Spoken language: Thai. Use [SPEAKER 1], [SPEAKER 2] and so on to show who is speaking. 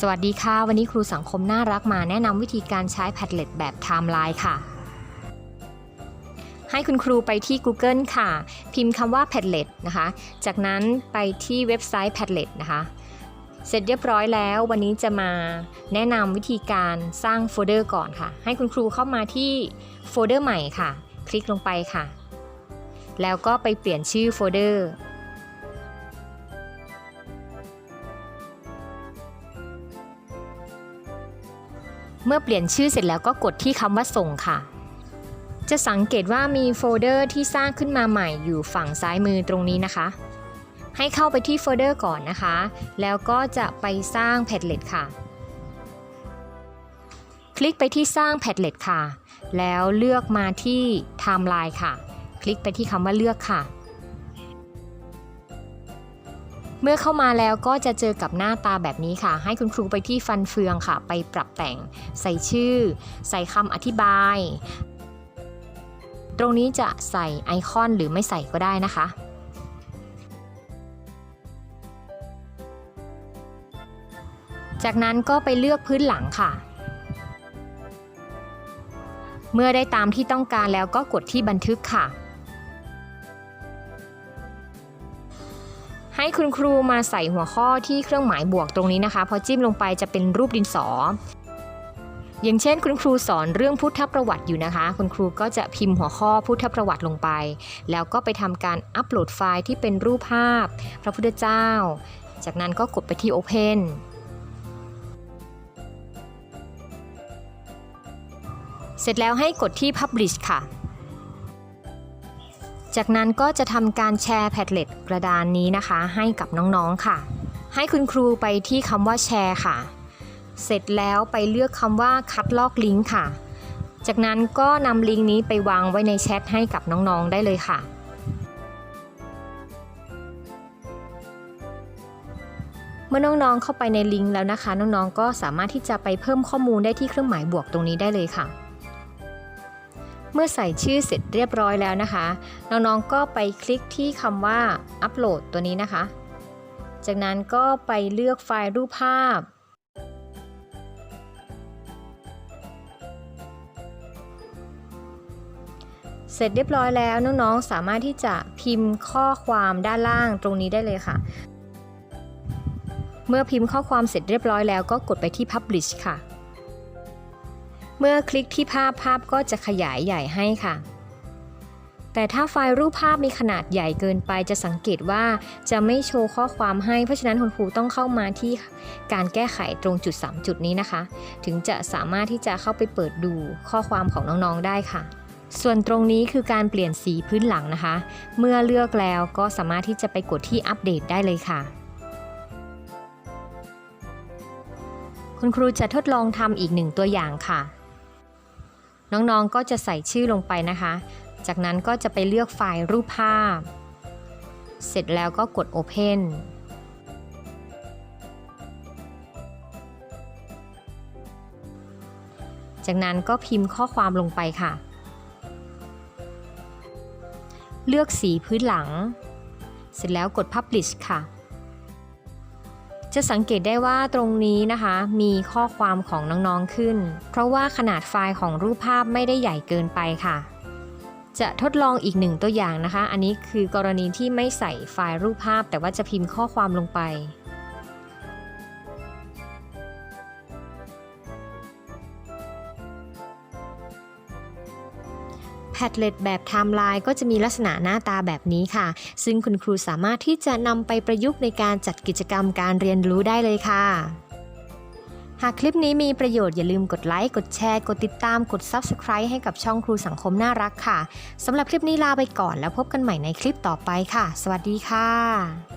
[SPEAKER 1] สวัสดีค่ะ วันนี้ครูสังคมน่ารักมาแนะนำวิธีการใช้ Padlet แบบไทม์ไลน์ค่ะ ให้คุณครูไปที่ Google ค่ะ พิมพ์คำว่า Padlet นะคะ จากนั้นไปที่เว็บไซต์ Padlet นะคะ เสร็จเรียบร้อยแล้ว วันนี้จะมาแนะนำวิธีการสร้างโฟลเดอร์ก่อนค่ะ ให้คุณครูเข้ามาที่โฟลเดอร์ใหม่ค่ะ คลิกลงไปค่ะ แล้วก็ไปเปลี่ยนชื่อโฟลเดอร์ เมื่อเปลี่ยนชื่อเสร็จแล้วก็กดที่คำว่าส่งค่ะ จะสังเกตว่ามีโฟลเดอร์ที่สร้างขึ้นมาใหม่อยู่ฝั่งซ้ายมือตรงนี้นะคะ ให้เข้าไปที่โฟลเดอร์ก่อนนะคะ แล้วก็จะไปสร้าง Padlet ค่ะ คลิกไปที่สร้าง Padlet ค่ะ แล้วเลือกมาที่ Timeline ค่ะ คลิกไปที่คำว่าเลือกค่ะ เมื่อเข้ามาแล้วก็จะเจอกับหน้าตาแบบนี้ค่ะ ให้คุณครูไปที่ฟันเฟืองค่ะ ไปปรับแต่ง ใส่ชื่อ ใส่คำอธิบาย ตรงนี้จะใส่ไอคอนหรือไม่ใส่ก็ได้นะคะจากนั้นก็ไปเลือกพื้นหลังค่ะ เมื่อได้ตามที่ต้องการแล้วก็กดที่บันทึกค่ะ ให้คุณครูมาใส่หัวข้อที่เครื่องหมายบวกตรงนี้นะคะ พอจิ้มลงไปจะเป็นรูปดินสอ อย่างเช่น คุณครูสอนเรื่องพุทธประวัติอยู่นะคะ คุณครูก็จะพิมพ์หัวข้อพุทธประวัติลงไป แล้วก็ไปทำการอัปโหลดไฟล์ที่เป็นรูปภาพ พระพุทธเจ้า จากนั้นก็กดไปที่ Open เสร็จแล้วให้กดที่ Publish ค่ะ จากนั้นก็จะทำการแชร์ Padlet กระดานนี้นะคะ ให้กับน้องๆค่ะ ให้คุณครูไปที่คำว่าแชร์ค่ะ เสร็จแล้วไปเลือกคำว่าคัดลอกลิงก์ค่ะ จากนั้นก็นำลิงก์นี้ไปวางไว้ในแชทให้กับน้องๆได้เลยค่ะเมื่อน้องๆเข้าไปในลิงก์แล้วนะคะ น้องๆก็สามารถที่จะไปเพิ่มข้อมูลได้ที่เครื่องหมายบวกตรงนี้ได้เลยค่ะ เมื่อใส่ชื่อเสร็จเรียบร้อยแล้วนะคะ น้องๆก็ไปคลิกที่คำว่าอัปโหลดตัวนี้นะคะ จากนั้นก็ไปเลือกไฟล์รูปภาพ เสร็จเรียบร้อยแล้วน้องๆสามารถที่จะพิมพ์ข้อความด้านล่างตรงนี้ได้เลยค่ะ เมื่อพิมพ์ข้อความเสร็จเรียบร้อยแล้วก็กดไปที่ Publish ค่ะ เมื่อคลิกที่ภาพภาพก็จะขยายใหญ่ให้ค่ะ แต่ถ้าไฟล์รูปภาพมีขนาดใหญ่เกินไปจะสังเกตว่าจะไม่โชว์ข้อความให้ เพราะฉะนั้นคุณครูต้องเข้ามาที่การแก้ไขตรงจุด 3 จุดนี้นะคะ ถึงจะสามารถที่จะเข้าไปเปิดดูข้อความของน้องๆได้ค่ะส่วนตรงนี้คือการเปลี่ยนสีพื้นหลังนะคะ เมื่อเลือกแล้วก็สามารถที่จะไปกดที่อัปเดตได้เลยค่ะ คุณครูจะทดลองทำอีกหนึ่งตัวอย่างค่ะ น้องๆก็จะใส่ชื่อลงไปนะคะ จากนั้นก็จะไปเลือกไฟล์รูปภาพ เสร็จแล้วก็กด Open จากนั้นก็พิมพ์ข้อความลงไปค่ะ เลือกสีพื้นหลัง เสร็จแล้วกด Publish ค่ะ จะสังเกตได้ว่าตรงนี้นะคะมีข้อความของน้องๆขึ้น เพราะว่าขนาดไฟล์ของรูปภาพไม่ได้ใหญ่เกินไปค่ะ จะทดลองอีกหนึ่งตัวอย่างนะคะ อันนี้คือกรณีที่ไม่ใส่ไฟล์รูปภาพ แต่ว่าจะพิมพ์ข้อความลงไป Padlet แบบไทม์ไลน์ก็จะมีลักษณะหน้าตาแบบนี้ค่ะ ซึ่งคุณครูสามารถที่จะนำไปประยุกต์ในการจัดกิจกรรมการเรียนรู้ได้เลยค่ะ หากคลิปนี้มีประโยชน์อย่าลืมกดไลค์ กดแชร์ กดติดตาม กด Subscribe ให้กับช่องครูสังคมน่ารักค่ะสำหรับคลิปนี้ลาไปก่อนแล้วพบกันใหม่ในคลิปต่อไปค่ะ สวัสดีค่ะ